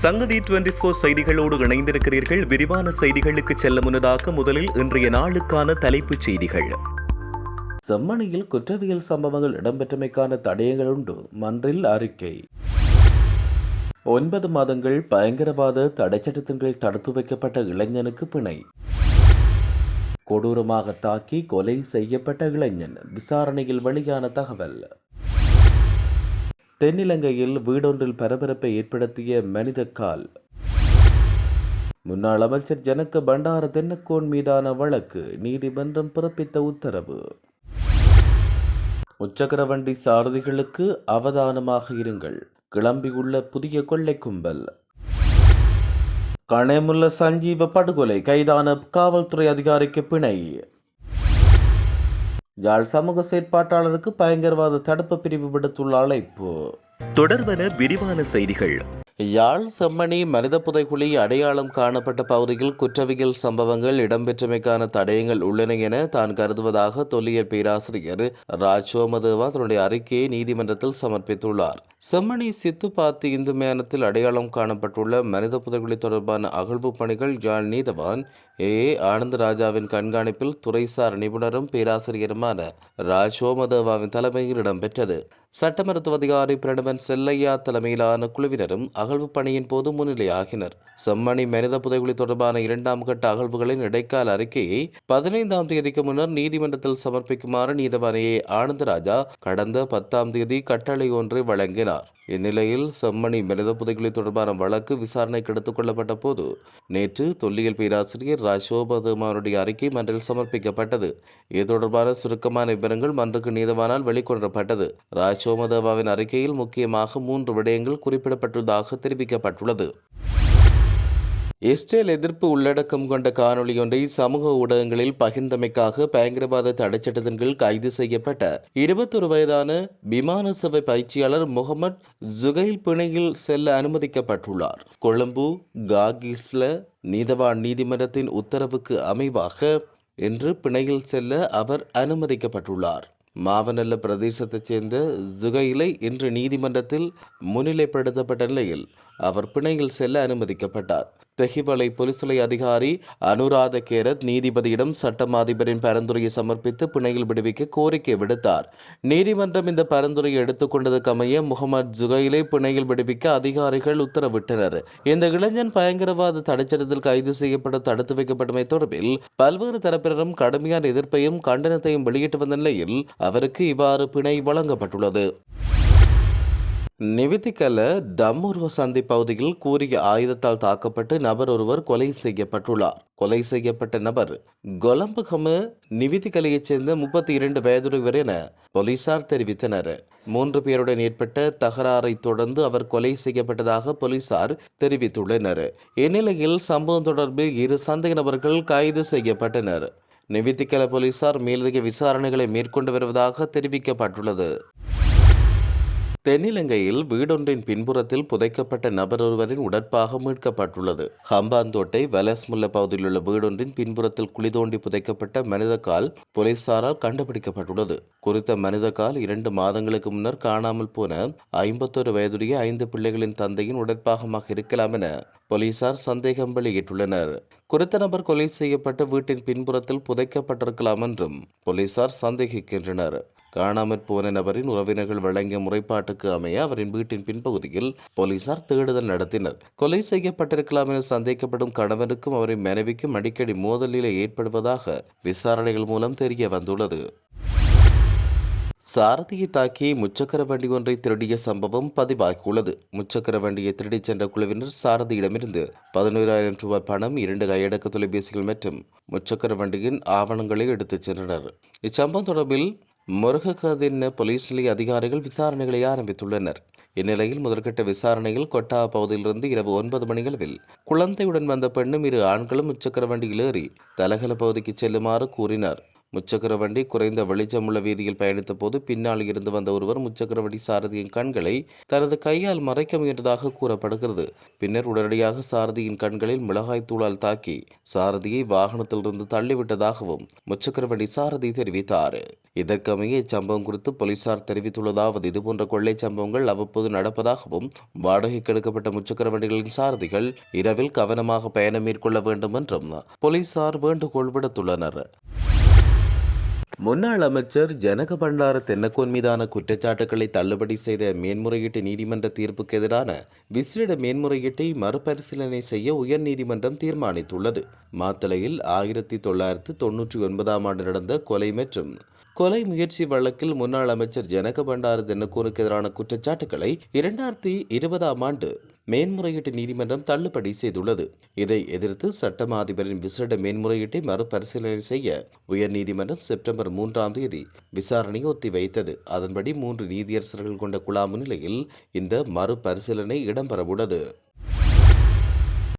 சங்கதி twenty four செய்திகளோடு இணைந்திருக்கிறீர்கள். விரிவான செய்திகளுக்கு செல்ல முன்னதாக முதலில் இன்றைய நாளுக்கான தலைப்புச் செய்திகள். செம்மணியில் குற்றவியல் சம்பவங்கள் இடம்பெற்றமைக்கான தடயங்கள் உண்டு. மன்றில் அறிக்கை. ஒன்பது மாதங்கள் பயங்கரவாத தடைச்சட்டத்தின் கீழ் தடுத்து வைக்கப்பட்ட இளைஞனுக்கு பிணை. கொடூரமாக தாக்கி கொலை செய்யப்பட்ட இளைஞன். விசாரணையில் வெளியான தகவல். தென்னிலங்கையில் வீடொன்றில் பரபரப்பை ஏற்படுத்திய மனித கால். முன்னாள் அமைச்சர் ஜனக்க பண்டார தென்னக்கோன் மீதான வழக்கு நீதிமன்றம் பிறப்பித்த உத்தரவு. முச்சக்கர வண்டி சாரதிகளுக்கு அவதானமாக இருங்கள். கிளம்பியுள்ள புதிய கொள்ளை கும்பல். கணேமுல்ல சஞ்சீவ படுகொலை கைதான காவல்துறை அதிகாரிக்கு பிணை. யாழ் சமூக செயற்பாட்டாளருக்கு பயங்கரவாத தடுப்பு பிரிவு விடுத்துள்ள அழைப்பு. தொடர்வன விரிவான செய்திகள். யாழ் செம்மணி மனித புதைக்குழி அடையாளம் காணப்பட்ட பகுதியில் குற்றவியல் சம்பவங்கள் இடம்பெற்றமைக்கான தடயங்கள் உள்ளன என தான் கருதுவதாக தொல்லியல் பேராசிரியர் ராஜ் சோமதேவா தன்னுடைய அறிக்கையை நீதிமன்றத்தில் சமர்ப்பித்துள்ளார். செம்மணி சித்துப்பாத்தி இந்து மேனத்தில் அடையாளம் காணப்பட்டுள்ள மனித புதைக்குழி தொடர்பான அகழ்வு பணிகள் யாழ் நீதவான் ஏ. ஏ. ஆனந்த ராஜாவின் கண்காணிப்பில் துறைசார் நிபுணரும் பேராசிரியருமான ராஜ் சோமதேவாவின் தலைமையில் இடம்பெற்றது. சட்ட மருத்துவ அதிகாரி பிரணவன் செல்லையா தலைமையிலான குழுவினரும் அகழ்வு பணியின் போது முன்னிலையாகினர். செம்மணி மனித புதைகுழி தொடர்பான இரண்டாம் கட்ட அகழ்வுகளின் இடைக்கால அறிக்கையை பதினைந்தாம் தேதிக்கு முன்னர் நீதிமன்றத்தில் சமர்ப்பிக்குமாறு நீதிபதியை ஆனந்தராஜா கடந்த பத்தாம் தேதி கட்டளை ஒன்று வழங்கினார். இந்நிலையில் செம்மணி மனித புதைகுலி தொடர்பான வழக்கு விசாரணைக்கு எடுத்துக் கொள்ளப்பட்ட போது நேற்று தொல்லியல் பேராசிரியர் ராஜோபதமாருடைய அறிக்கை மன்றில் சமர்ப்பிக்கப்பட்டது. இது தொடர்பான சுருக்கமான விவரங்கள் மன்றுக்கு நீதவானால் வெளிக்கொணரப்பட்டது. ராஜோமதேவாவின் அறிக்கையில் முக்கியமாக மூன்று விடயங்கள் குறிப்பிடப்பட்டுள்ளதாக தெரிவிக்கப்பட்டுள்ளது. இஸ்ரேல் எதிர்ப்பு உள்ளடக்கம் கொண்ட காணொலி ஒன்றை சமூக ஊடகங்களில் பகிர்ந்தமைக்காக பயங்கரவாத தடைச்சட்டத்தின் கீழ் கைது செய்யப்பட்ட இருபத்தொரு வயதான விமான சேவை பயிற்சியாளர் முகமது ஜுகைல் பிணையில் செல்ல அனுமதிக்கப்பட்டுள்ளார். கொழும்பு காகிஸ்ல நீதவான் நீதிமன்றத்தின் உத்தரவுக்கு அமைவாக இன்று பிணையில் செல்ல அவர் அனுமதிக்கப்பட்டுள்ளார். மாவனல்ல பிரதேசத்தைச் சேர்ந்த ஜுகைலை இன்று நீதிமன்றத்தில் முன்னிலைப்படுத்தப்பட்ட நிலையில் அவர் பிணையில் செல்ல அனுமதிக்கப்பட்டார். தெஹிவளை போலீஸ் அதிகாரி அனுராத கேரத் நீதிபதியிடம் சட்டம் அதிபரின் பரிந்துரையை சமர்ப்பித்து பிணையில் விடுவிக்க கோரிக்கை விடுத்தார். நீதிமன்றம் இந்த பரிந்துரையை எடுத்துக்கொண்டதுக்கமைய முகமது ஜுகைலை பிணையில் விடுவிக்க அதிகாரிகள் உத்தரவிட்டனர். இந்த இளைஞன் பயங்கரவாத தடைச்சட்டத்தில் கைது செய்யப்பட தடுத்து வைக்கப்பட்டமை தொடர்பில் பல்வேறு தரப்பினரும் கடுமையான எதிர்ப்பையும் கண்டனத்தையும் வெளியிட்டு வந்த நிலையில் அவருக்கு இவ்வாறு பிணை வழங்கப்பட்டுள்ளது. நிவிதிக்கல டம்முருவ சந்தை பகுதியில் கூறிய ஆயுதத்தால் தாக்கப்பட்டு நபர் ஒருவர் கொலை செய்யப்பட்டுள்ளார். கொலை செய்யப்பட்ட நபர் கொலம்பகம நிவிதிக்கலையைச் சேர்ந்த முப்பத்தி இரண்டு வயதுடையவர் என போலீசார் தெரிவித்தனர். மூன்று பேருடன் ஏற்பட்ட தகராறை தொடர்ந்து அவர் கொலை செய்யப்பட்டதாக போலீசார் தெரிவித்துள்ளனர். இந்நிலையில் சம்பவம் தொடர்பில் இரு சந்தேக நபர்கள் கைது செய்யப்பட்டனர். நிவித்திக்கல போலீசார் மேலதிக விசாரணைகளை மேற்கொண்டு வருவதாக தெரிவிக்கப்பட்டுள்ளது. தென்னிலங்கையில் வீடொன்றின் பின்புறத்தில் புதைக்கப்பட்ட நபர் ஒருவரின் உடற்பாக மீட்கப்பட்டுள்ளது. ஹம்பாந்தோட்டை வலஸ்முல்ல பகுதியில் உள்ள வீடொன்றின் பின்புறத்தில் குழி தோண்டி புதைக்கப்பட்ட மனித கால் போலீசாரால் கண்டுபிடிக்கப்பட்டுள்ளது. குறித்த மனித கால் இரண்டு மாதங்களுக்கு முன்னர் காணாமல் போன ஐம்பத்தொரு வயதுடைய ஐந்து பிள்ளைகளின் தந்தையின் உடற்பாகமாக இருக்கலாம் என போலீசார் சந்தேகம் வெளியிட்டுள்ளனர். குறித்த நபர் கொலை செய்யப்பட்ட வீட்டின் பின்புறத்தில் புதைக்கப்பட்டிருக்கலாம் என்றும் போலீசார் சந்தேகிக்கின்றனர். காணாமற் போன நபரின் உறவினர்கள் வழங்கிய முறைப்பாட்டுக்கு அமைய அவரின் வீட்டின் பின்பகுதியில் போலீசார் தேடுதல் நடத்தினர். கொலை செய்யப்பட்டிருக்கலாம் என சந்தேகப்படும் கணவனுக்கும் அவரின் மனைவிக்கும் அடிக்கடி மோதலில் ஏற்படுவதாக விசாரணைகள் மூலம் தெரிய வந்துள்ளது. சாரதியை தாக்கி முச்சக்கர வண்டி ஒன்றை திருடிய சம்பவம் பதிவாகியுள்ளது. முச்சக்கர வண்டியை திருடிச் சென்ற குழுவினர் சாரதியிடமிருந்து பதினோராயிரம் ரூபாய் பணம் இரண்டு கையடக்க தொலைபேசிகள் மற்றும் முச்சக்கர வண்டியின் ஆவணங்களை எடுத்துச் சென்றனர். இச்சம்பவம் தொடர்பில் முருககதின் போலீஸ் நிலைய அதிகாரிகள் விசாரணைகளை ஆரம்பித்துள்ளனர். இந்நிலையில் முதற்கட்ட விசாரணையில் கொட்டா பகுதியிலிருந்து இரவு ஒன்பது மணியளவில் குழந்தையுடன் வந்த பெண்ணும் இரு ஆண்களும் முச்சக்கர வண்டியில் ஏறி தலகல பகுதிக்கு செல்லுமாறு கூறினார். முச்சக்கர வண்டி குறைந்த வெளிச்சமுள்ள வீதியில் பயணித்த போது பின்னால் இருந்து வந்த ஒருவர் முச்சக்கர வண்டி சாரதியின் கண்களை தனது கையால் மறைக்க முயன்றதாக கூறப்படுகிறது. பின்னர் உடனடியாக சாரதியின் கண்களில் மிளகாய் தூளால் தாக்கி சாரதியை வாகனத்திலிருந்து தள்ளிவிட்டதாகவும் முச்சக்கர வண்டி சாரதி தெரிவித்தார். இதற்கமைய இச்சம்பவம் குறித்து போலீசார் தெரிவித்துள்ளதாவது இதுபோன்ற கொள்ளை சம்பவங்கள் அவ்வப்போது நடப்பதாகவும் வாடகைக்கு எடுக்கப்பட்ட முச்சக்கர வண்டிகளின் சாரதிகள் இரவில் கவனமாக பயணம் மேற்கொள்ள வேண்டும் என்றும் போலீசார் வேண்டுகோள் விடுத்துள்ளனர். முன்னாள் அமைச்சர் ஜனக பண்டார தென்னக்கோன் மீதான குற்றச்சாட்டுகளை தள்ளுபடி செய்த மேன்முறையீட்டு நீதிமன்ற தீர்ப்புக்கு எதிரான விசேட மேன்முறையீட்டை மறுபரிசீலனை செய்ய உயர்நீதிமன்றம் தீர்மானித்துள்ளது. மாத்தளையில் ஆயிரத்தி தொள்ளாயிரத்து தொன்னூற்றி ஒன்பதாம் ஆண்டு நடந்த கொலை மற்றும் கொலை முயற்சி வழக்கில் முன்னாள் அமைச்சர் ஜனக பண்டார தென்னக்கோனுக்கு எதிரான குற்றச்சாட்டுகளை இரண்டாயிரத்தி இருபதாம் ஆண்டு மேன்முறையீட்டு நீதிமன்றம் தள்ளுபடி செய்துள்ளது. இதை எதிர்த்து சட்டமா அதிபரின் விசேட மேன்முறையீட்டை மறுபரிசீலனை செய்ய உயர்நீதிமன்றம் செப்டம்பர் மூன்றாம் தேதி விசாரணையை ஒத்திவைத்தது. அதன்படி மூன்று நீதியரசர்கள் கொண்ட குழா முன்னிலையில் இந்த மறுபரிசீலனை இடம்பெறவுள்ளது.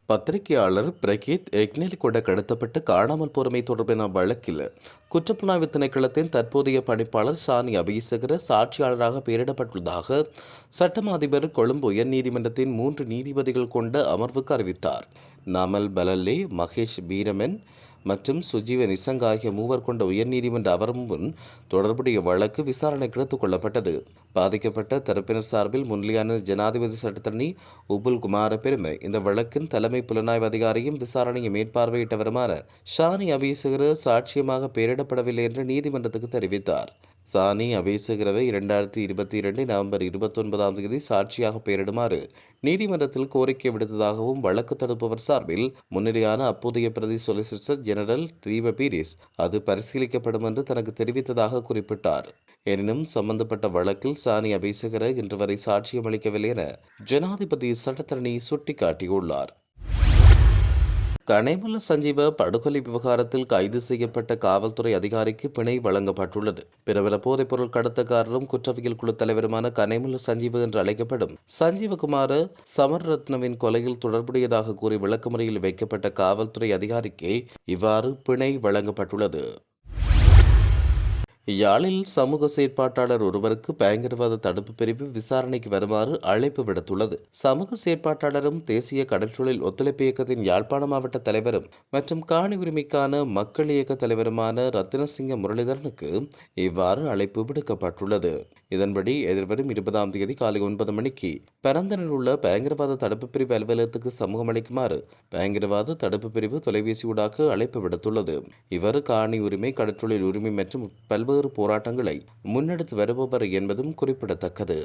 பத்திரிகையாளர் பிரகீத் எக்னெலிகொட கடத்தப்பட்டு காணாமல் போறமை தொடர்பான வழக்கில் குற்றப்புலனாய்வு திணைக்களத்தின் தற்போதைய பணிப்பாளர் சானி அபிசகர சாட்சியாளராக பெயரிடப்பட்டுள்ளதாக சட்டம் அதிபர் கொழும்பு உயர்நீதிமன்றத்தின் மூன்று நீதிபதிகள் கொண்ட அமர்வுக்கு அறிவித்தார். நாமல் பலல்லே மகேஷ் வீரமன் மற்றும் சுஜீவ நிசங்க ஆகிய மூவர் கொண்ட உயர்நீதிமன்ற அமர்வு முன் தொடர்புடைய வழக்கு விசாரணைக்கு எடுத்துக் கொள்ளப்பட்டது. பாதிக்கப்பட்ட தரப்பினர் சார்பில் முன்னிலையான ஜனாதிபதி சட்டத்தரணி உபுல் குமார பெருமை இந்த வழக்கின் தலைமை புலனாய்வு அதிகாரியும் விசாரணையை மேற்பார்வையிட்டவருமான ஷானி அபிசகர சாட்சியமாக பெயரிடப்படவில்லை என்று நீதிமன்றத்துக்கு தெரிவித்தார். சானி அபேசகரவை இரண்டாயிரத்தி இருபத்தி இரண்டு நவம்பர் இருபத்தொன்பதாம் தேதி சாட்சியாக பெயரிடுமாறு நீதிமன்றத்தில் கோரிக்கை விடுத்ததாகவும் வழக்கு தடுப்பவர் சார்பில் முன்னிலையான அப்போதைய பிரதி சொலிசிட்டர் ஜெனரல் தீப பீரிஸ் அது பரிசீலிக்கப்படும் என்று தனக்கு தெரிவித்ததாக குறிப்பிட்டார். எனினும் சம்பந்தப்பட்ட வழக்கில் சானி அபேசகர இன்று வரை சாட்சியமளிக்கவில்லை என ஜனாதிபதி சட்டத்தரணி சுட்டிக்காட்டியுள்ளார். கனைமல சஞ்சீவ படுகொலை விவகாரத்தில் கைது செய்யப்பட்ட காவல்துறை அதிகாரிக்கு பிணை வழங்கப்பட்டுள்ளது. பிரபல போதைப்பொருள் கடத்தக்காரரும் குற்றவியல் குழு தலைவருமான கனைமல சஞ்சீவ என்று அழைக்கப்படும் சஞ்சீவகுமார சமரரத்னவின் கொலையில் தொடர்புடையதாக கூறி விளக்கமுறையில் வைக்கப்பட்ட காவல்துறை அதிகாரிக்கு இவ்வாறு பிணை வழங்கப்பட்டுள்ளது. யாழில் சமூக செயற்பாட்டாளர் ஒருவருக்கு பயங்கரவாத தடுப்பு பிரிவு விசாரணைக்கு வருமாறு அழைப்பு விடுத்துள்ளது. சமூக செயற்பாட்டாளரும் தேசிய கடற்றொழில் ஒத்துழைப்பு இயக்கத்தின் யாழ்ப்பாண மாவட்ட தலைவரும் மற்றும் காணி உரிமைக்கான மக்கள் இயக்க தலைவருமான ரத்தினசிங்க முரளிதரனுக்கு இவ்வாறு அழைப்பு விடுக்கப்பட்டுள்ளது. இதன்படி எதிர்வரும் இருபதாம் தேதி காலை ஒன்பது மணிக்கு பரந்தனில் உள்ள பயங்கரவாத தடுப்பு பிரிவு அலுவலகத்துக்கு சமூகம் அளிக்குமாறு பயங்கரவாத தடுப்பு பிரிவு தொலைபேசி ஊடாக அழைப்பு விடுத்துள்ளது. இவர் காணி உரிமை கடற்றொழில் உரிமை மற்றும் பல்வேறு போராட்டங்களை முன்னெடுத்து வருபவர் என்பதும் குறிப்பிடத்தக்கது.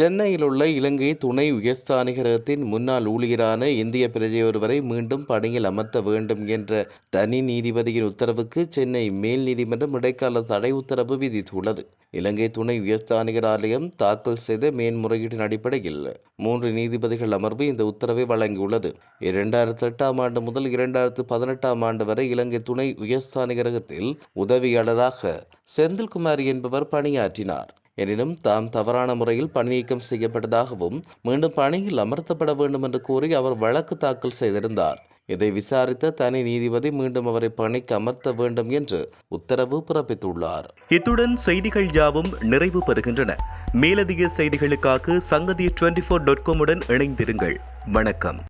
சென்னையில் உள்ள இலங்கை துணை உயர்ஸ்தானிகரகத்தின் முன்னாள் ஊழியரான இந்திய பிரஜை ஒருவரை மீண்டும் பணியில் அமர்த்த வேண்டும் என்ற தனி நீதிபதியின் உத்தரவுக்கு சென்னை மேல் நீதிமன்றம் இடைக்கால தடை உத்தரவு விதித்துள்ளது. இலங்கை துணை உயர்ஸ்தானிகர் ஆலயம் தாக்கல் செய்த மேன்முறையீட்டின் அடிப்படையில் மூன்று நீதிபதிகள் அமர்வு இந்த உத்தரவை வழங்கியுள்ளது. இரண்டாயிரத்தி எட்டாம் ஆண்டு முதல் இரண்டாயிரத்து பதினெட்டாம் ஆண்டு வரை இலங்கை துணை உயர்ஸ்தானிகரகத்தில் உதவியாளராக செந்தில்குமார் என்பவர் பணியாற்றினார். எனினும் தாம் தவறான முறையில் பணிநீக்கம் செய்யப்பட்டதாகவும் மீண்டும் பணியில் அமர்த்தப்பட வேண்டும் என்று கூறி அவர் வழக்கு தாக்கல் செய்திருந்தார். இதை விசாரித்த தனி நீதிபதி மீண்டும் அவரை பணிக்கு அமர்த்த வேண்டும் என்று உத்தரவு பிறப்பித்துள்ளார். இத்துடன் செய்திகள் யாவும் நிறைவு பெறுகின்றன. மேலதிக செய்திகளுக்காக சங்கதி டுவெண்டி ஃபோர் டாட் காமுடன் இணைந்திருங்கள். வணக்கம்.